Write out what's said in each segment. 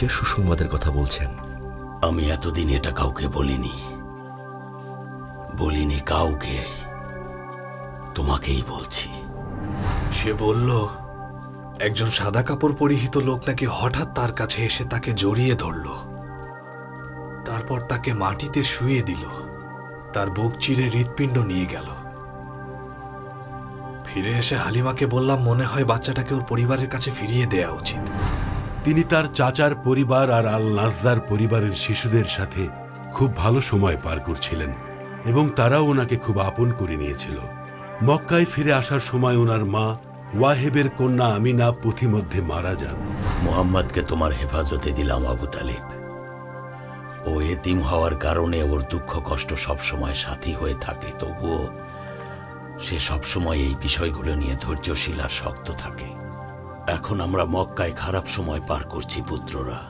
কিসের সুসংবাদের কথা বলছেন। আমি এতদিন এটা কাউকে বলিনি। বলিনি কাউকে। তোমাকেই বলছি। সে বলল একজন সাদা কাপড় পরিহিত লোক নাকি হঠাৎ তার কাছে এসে তাকে জড়িয়ে ধরল। তারপর তাকে মাটিতে শুয়ে দিল। তার বুক চিরে হৃৎপিণ্ড নিয়ে গেল। ফিরে এসে হালিমাকে বললাম মনে হয় বাচ্চাটাকে ওর পরিবারের কাছে ফিরিয়ে দেয়া উচিত। তিনি তার চাচার পরিবার আর আল নাজ্জার পরিবারের শিশুদের সাথে খুব ভালো সময় পার করছিলেন এবং তারাও ওনাকে খুব আপন করে নিয়েছিল। মক্কায় ফিরে আসার সময় ওনার মা ওয়াহেবের কন্যা আমিনা পথিমধ্যে মারা যান। মোহাম্মদকে তোমার হেফাজতে দিলাম, আবু তালিব। ও এতিম হওয়ার কারণে ওর দুঃখ কষ্ট সবসময় সাথী হয়ে থাকে, তবুও সে সবসময় এই বিষয়গুলো নিয়ে ধৈর্যশীল আর শক্ত থাকে। এখন আমরা মক্কায় খারাপ সময় পার করছি পুত্ররা।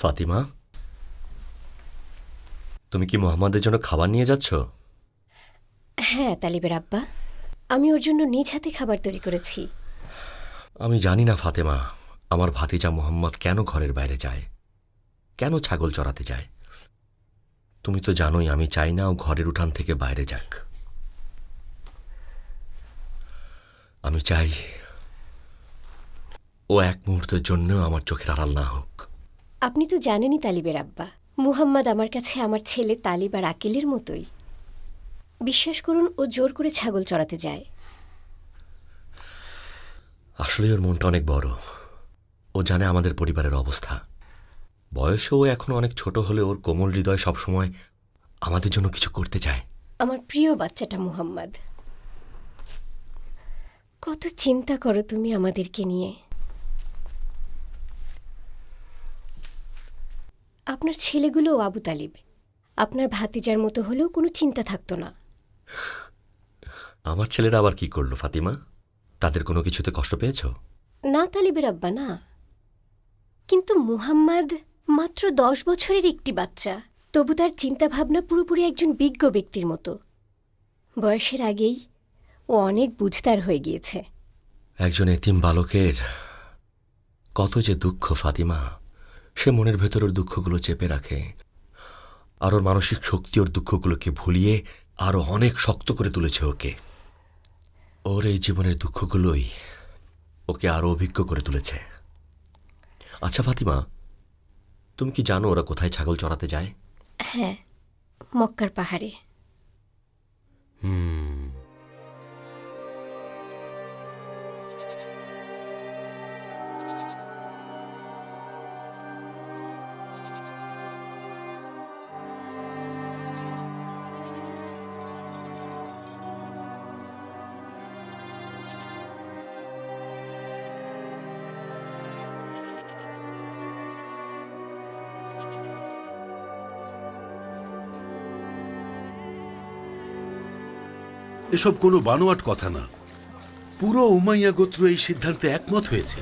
ফাতিমা তুমি কি মোহাম্মদের জন্য খাবার নিয়ে যাচ্ছ? হ্যাঁ তালিবের আব্বা। আমি ওর জন্য নিজ হাতে খাবার তৈরি করেছি। আমি জানি না ফাতেমা আমার ভাতিজা মোহাম্মদ কেন ঘরের বাইরে যায়? কেন ছাগল চড়াতে যায়? তুমি তো জানোই আমি চাই না ও ঘরের উঠান থেকে বাইরে যাক। আমি চাই ও এক মুহূর্তের জন্য আমার চোখের আড়াল না হোক। আপনি তো জানেনই তালিবের আব্বা। মুহাম্মদ আমার কাছে আমার ছেলে তালিব আর আকিলের মতোই। বিশ্বাস করুন ও জোর করে ছাগল চড়াতে যায়। আসলে ওর মনটা অনেক বড়। ও জানে আমাদের পরিবারের অবস্থা। বয়সে ও এখন অনেক ছোট হলে ওর কোমল হৃদয় সবসময় আমাদের জন্য কিছু করতে চায়। আমার প্রিয় বাচ্চাটা মুহাম্মদ। কত চিন্তা করো তুমি আমাদেরকে নিয়ে। আপনার ছেলেগুলো আবু তালিব। আপনার ভাতিজার মতো হলেও কোনো চিন্তা থাকতো না। আমার ছেলেরা আবার কি করল ফাতিমা? তাদের কোনো কিছুতে কষ্ট পেয়েছ? না তালিবের আব্বা না। কিন্তু মুহাম্মদ মাত্র দশ বছরের একটি বাচ্চা। তবু তার চিন্তাভাবনা পুরোপুরি একজন বিজ্ঞ ব্যক্তির মতো। বয়সের আগেই ও অনেক বুঝতার হয়ে গিয়েছে। একজন এতিম বালকের কত যে দুঃখ ফাতিমা। সে মনের ভেতর ওর দুঃখগুলো চেপে রাখে। আর ওর মানসিক শক্তি ওর দুঃখগুলোকে ভুলিয়ে আরও অনেক শক্ত করে তুলেছে ওকে। ওর এই জীবনের দুঃখগুলোই ওকে আরও অভিজ্ঞ করে তুলেছে। আচ্ছা ফাতিমা তুমি কি জানো ওরা কোথায় ছাগল চড়াতে যায়? হ্যাঁ মক্কার পাহাড়ে। হুম। এসব কোনো বানোয়াট কথা না। পুরো উমাইয়া গোত্র এই সিদ্ধান্তে একমত হয়েছে।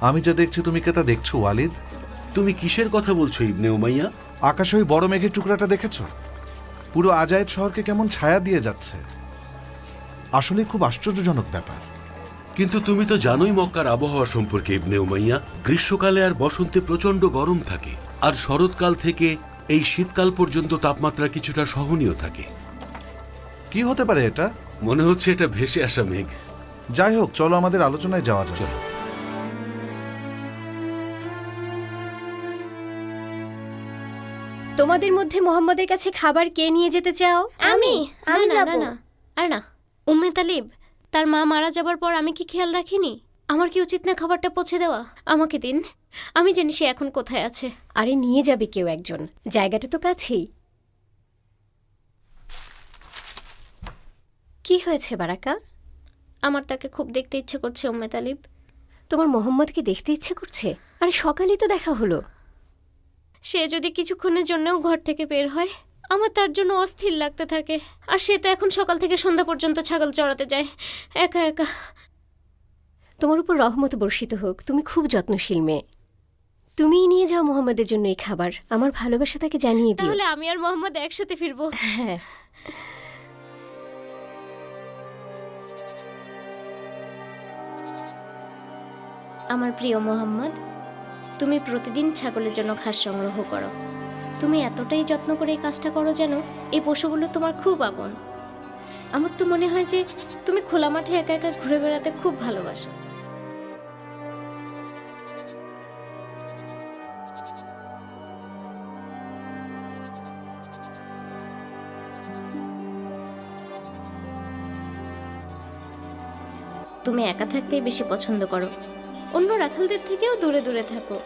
আমি যা দেখছি তুমি কে তা দেখছ ওয়ালিদ? তুমি কিসের কথা বলছো ইবনে উমাইয়া? আকাশে ওই বড় মেঘের টুকরাটা দেখেছ? পুরো আজায়েদ শহরকে কেমন ছায়া দিয়ে যাচ্ছে। আসলে খুব আশ্চর্যজনক ব্যাপার। কিন্তু তুমি তো জানোই মক্কার আবহাওয়া সম্পর্কে ইবনে উমাইয়া। গ্রীষ্মকালে আর বসন্তে প্রচণ্ড গরম থাকে। আর শরৎকাল থেকে এই শীতকাল পর্যন্ত তাপমাত্রা কিছুটা সহনীয় থাকে। কি হতে পারে এটা? মনে হচ্ছে এটা ভেসে আসা মেঘ। যাই হোক চলো আমাদের আলোচনায় যাওয়া যাক। চলো। তোমাদের মধ্যে মোহাম্মদের কাছে খাবার কে নিয়ে যেতে চাও? আমি। আমি যাব। না না। আর না উম্মে তালিব তার মা মারা যাবার পর আমি কি খেয়াল রাখিনি? আমার কি উচিত না খাবারটা পৌঁছে দেওয়া? আমাকে দিন। আমি জানি সে এখন কোথায় আছে। আরে নিয়ে যাবে কেউ একজন। জায়গাটা তো কাছেই। কি হয়েছে বারাকা? আমার তাকে খুব দেখতে ইচ্ছে করছে উম্মে তালিব। তোমার মোহাম্মদকে দেখতে ইচ্ছে করছে? আরে সকালেই তো দেখা হলো। সে যদি কিছুক্ষণের জন্যও ঘর থেকে বের হয় আমার তার জন্য অস্থির লাগতে থাকে। আর সে তো এখন সকাল থেকে সন্ধ্যা পর্যন্ত ছাগল চড়াতে যায়। একা একা। তোমার উপর রহমত বর্ষিত হোক তুমি খুব যত্নশীল মেয়ে। তুমিই নিয়ে যাও মোহাম্মদের জন্য এই খাবার আমার ভালোবাসা তাকে জানিয়ে দিও। তাহলে আমি আর মোহাম্মদ একসাথে ফিরবো। হ্যাঁ। আমার প্রিয় মোহাম্মদ তুমি প্রতিদিন ছাগলের জন্য ঘাস সংগ্রহ করো। তুমি এতটাই যত্ন করে এই কাজটা করো যেন এই পশুগুলো তোমার খুব আপন। আমার তো মনে হয় যে তুমি খোলা মাঠে একা একা ঘুরে বেড়াতে খুব ভালোবাসো। তুমি একা থাকতেই বেশি পছন্দ করো। অন্য রাখালদের থেকেও দূরে দূরে থাকো।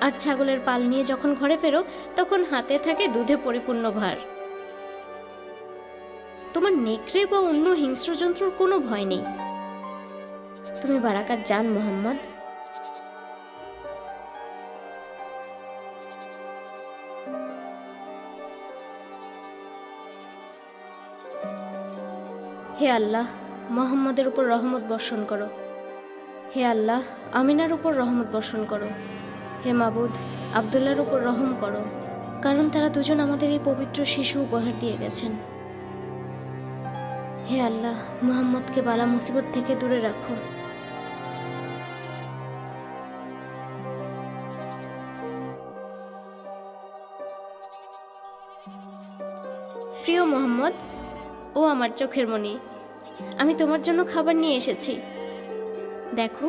আর ছাগলের পাল নিয়ে যখন ঘরে ফেরো, তখন হাতে থাকে দুধে পরিপূর্ণ ভার। তোমার নেকড়ে বা অন্য হিংস্র জন্তুর কোনো ভয় নেই। তুমি বারাকাত জান, মোহাম্মদ। হে আল্লাহ মোহাম্মদের উপর রহমত বর্ষণ করো। হে আল্লাহ, আমিনার উপর রহমত বর্ষণ করো। হে মাবুদ আবদুল্লার উপর রহম করো, কারণ তারা দুজন আমাদের এই পবিত্র শিশু উপহার দিয়ে গেছেন। হে আল্লাহ, মোহাম্মদকে বালা মুসিবত থেকে দূরে রাখো। প্রিয় মোহাম্মদ, ও আমার চোখের মণি আমি তোমার জন্য খাবার নিয়ে এসেছি। দেখো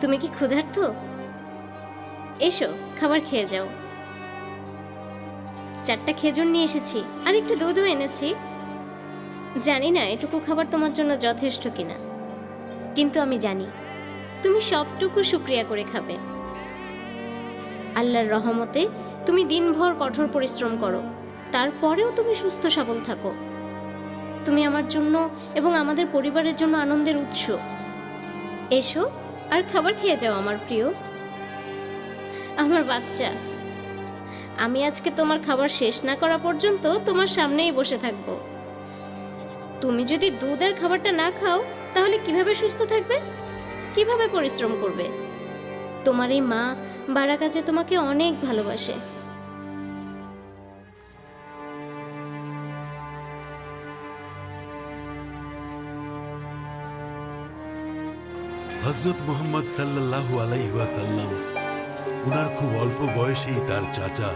তুমি কি ক্ষুধার্ত? এসো, খাবার খেয়ে যাও। চারটা খেজুর নিয়ে এসেছি, আর একটু দুধও এনেছি। জানি না, এটুকু খাবার তোমার জন্য যথেষ্ট কিনা। কিন্তু আমি জানি, তুমি সবটুকু শুক্রিয়া করে খাবে। আল্লাহর রহমতে, তুমি দিনভর কঠোর পরিশ্রম করো, তারপরেও তুমি সুস্থ সবল থাকো। তুমি আমার জন্য এবং আমাদের পরিবারের জন্য আনন্দের উৎস। এসো আর খাবার খেয়ে যাও আমার প্রিয়। আমার বাচ্চা, আমি আজকে তোমার খাবার শেষ না করা পর্যন্ত তোমার সামনেই বসে থাকব। তুমি যদি দুধ আর খাবারটা না খাও, তাহলে কীভাবে সুস্থ থাকবে? কীভাবে পরিশ্রম করবে? তোমার এই মা বারাকা যে তোমাকে অনেক ভালোবাসে। হজরত মোহাম্মদ সাল্লাল্লাহু আলাইহাসাল্লাম উনার খুব অল্প বয়সেই তার চাচা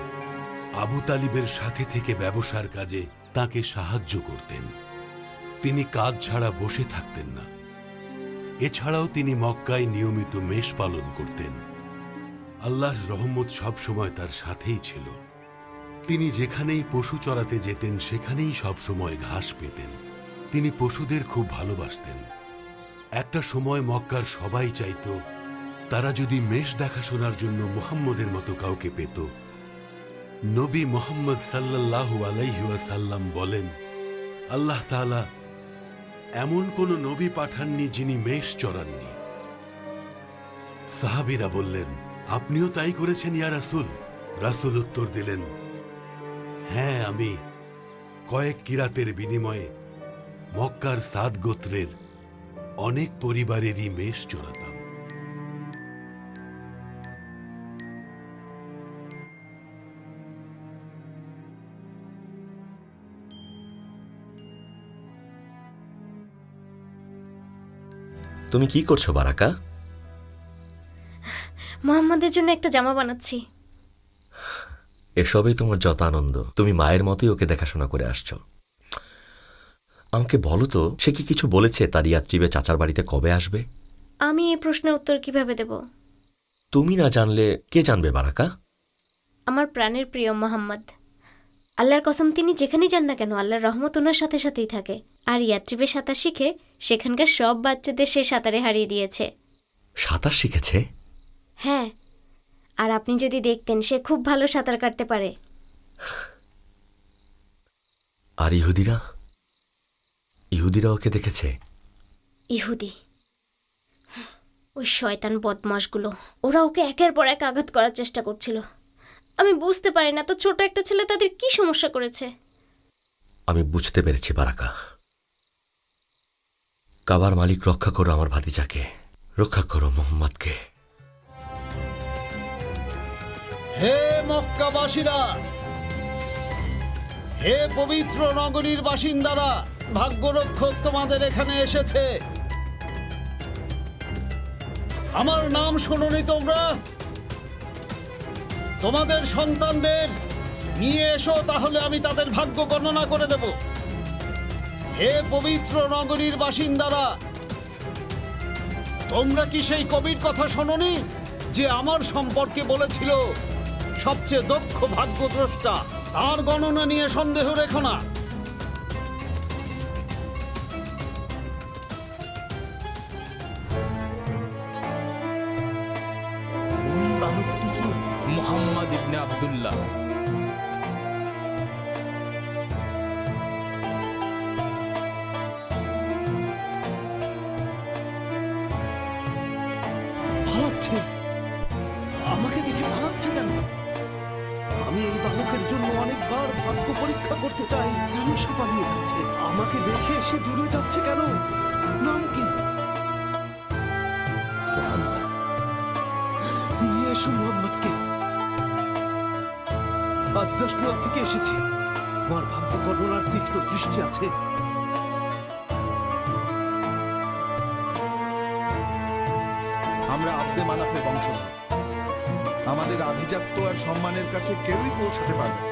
আবু তালিবের সাথে থেকে ব্যবসার কাজে তাকে সাহায্য করতেন। তিনি কাজ ছাড়া বসে থাকতেন না। এছাড়াও তিনি মক্কায় নিয়মিত মেষ পালন করতেন। আল্লাহর রহমত সবসময় তার সাথেই ছিল। তিনি যেখানেই পশু চড়াতে যেতেন, সেখানেই সবসময় ঘাস পেতেন। তিনি পশুদের খুব ভালোবাসতেন। একটা সময় মক্কার সবাই চাইত, তারা যদি মেষ দেখাশোনার জন্য মুহাম্মদের মতো কাউকে পেত। নবী মোহাম্মদ সাল্লাল্লাহু আলাইহাসাল্লাম বলেন, আল্লাহ তাআলা এমন কোন নবী পাঠাননি যিনি মেষ চড়াননি। সাহাবিরা বললেন, আপনিও তাই করেছেন ইয়া রাসূল? রাসূল উত্তর দিলেন হ্যাঁ আমি কয়েক কিরাতের বিনিময়ে মক্কার সাদ গোত্রের অনেক পরিবারেরই মেষ চড়াতাম তুমি কি করছ বারাকা? মোহাম্মদের জন্য একটা জামা বানাচ্ছি। এসবেই তোমার যত আনন্দ। তুমি মায়ের মতোই ওকে দেখাশোনা করে আসছো। আমাকে বলো তো সে কি কিছু বলেছে তার ইয়াত্রীবে চাচার বাড়িতে কবে আসবে? আমি এই প্রশ্নের উত্তর কীভাবে দেব? তুমি না জানলে কে জানবে বারাকা? আমার প্রাণের প্রিয় মোহাম্মদ। আল্লাহর কসম তিনি যেখানেই যান না কেন আল্লাহর রহমত ওনার সাথে সাথেই থাকে। আর ইয়াত্রিবে সাঁতার শিখে সেখানকার সব বাচ্চাদের সে সাঁতারে হারিয়ে দিয়েছে। সাঁতার শিখেছে? হ্যাঁ। আর আপনি যদি দেখতেন সে খুব ভালো সাঁতার কাটতে পারে। আর ইহুদিরা? ইহুদিরা ওকে দেখেছে? ইহুদি। ওই শয়তান বদমাশগুলো। ওরা ওকে একের পর এক আঘাত করার চেষ্টা করছিল। আমি বুঝতে পারি না তো ছোট একটা ছেলে তাদের কি সমস্যা করেছে? আমি বুঝতে পেরেছি বারাকা। কাবার মালিক রক্ষা করো আমার ভাতিজাকে। রক্ষা করো মোহাম্মদকে। হে মক্কাবাসীরা হে পবিত্র নগরীর বাসিন্দারা ভাগ্যরক্ষক তোমাদের এখানে এসেছে। আমার নাম শোনোনি তোমরা। তোমাদের সন্তানদের নিয়ে এসো, তাহলে আমি তাদের ভাগ্য গণনা করে দেব। হে পবিত্র নগরীর বাসিন্দারা, তোমরা কি সেই কবির কথা শোনোনি যে আমার সম্পর্কে বলেছিল, সবচেয়ে দক্ষ ভাগ্যদ্রষ্টা তার গণনা নিয়ে সন্দেহ রেখো না? ইবনে আব্দুল্লাহ। পালাচ্ছে? আমাকে দেখে পালাচ্ছে কেন? আমি এই বালকের জন্য অনেকবার ভাগ্য পরীক্ষা করতে চাই। কেন সে পালিয়ে যাচ্ছে? আমাকে দেখে সে দূরে যাচ্ছে কেন? নাম কি? নিয়ে এসো মোহাম্মদকে আজ দশনোয়া থেকে এসেছি। আমার ভাগ্য গণনার তীক্ষ্ণ দৃষ্টি আছে। আমরা আব্দে মানাফের বংশধর। আমাদের আভিজাত্য আর সম্মানের কাছে কেউই পৌঁছাতে পারবে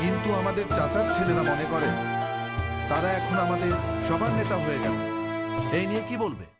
কিন্তু আমাদের চাচার ছেলেরা মনে করে, তারা এখন আমাদের সবার নেতা হয়ে গেছে। এই নিয়ে কি বলবে?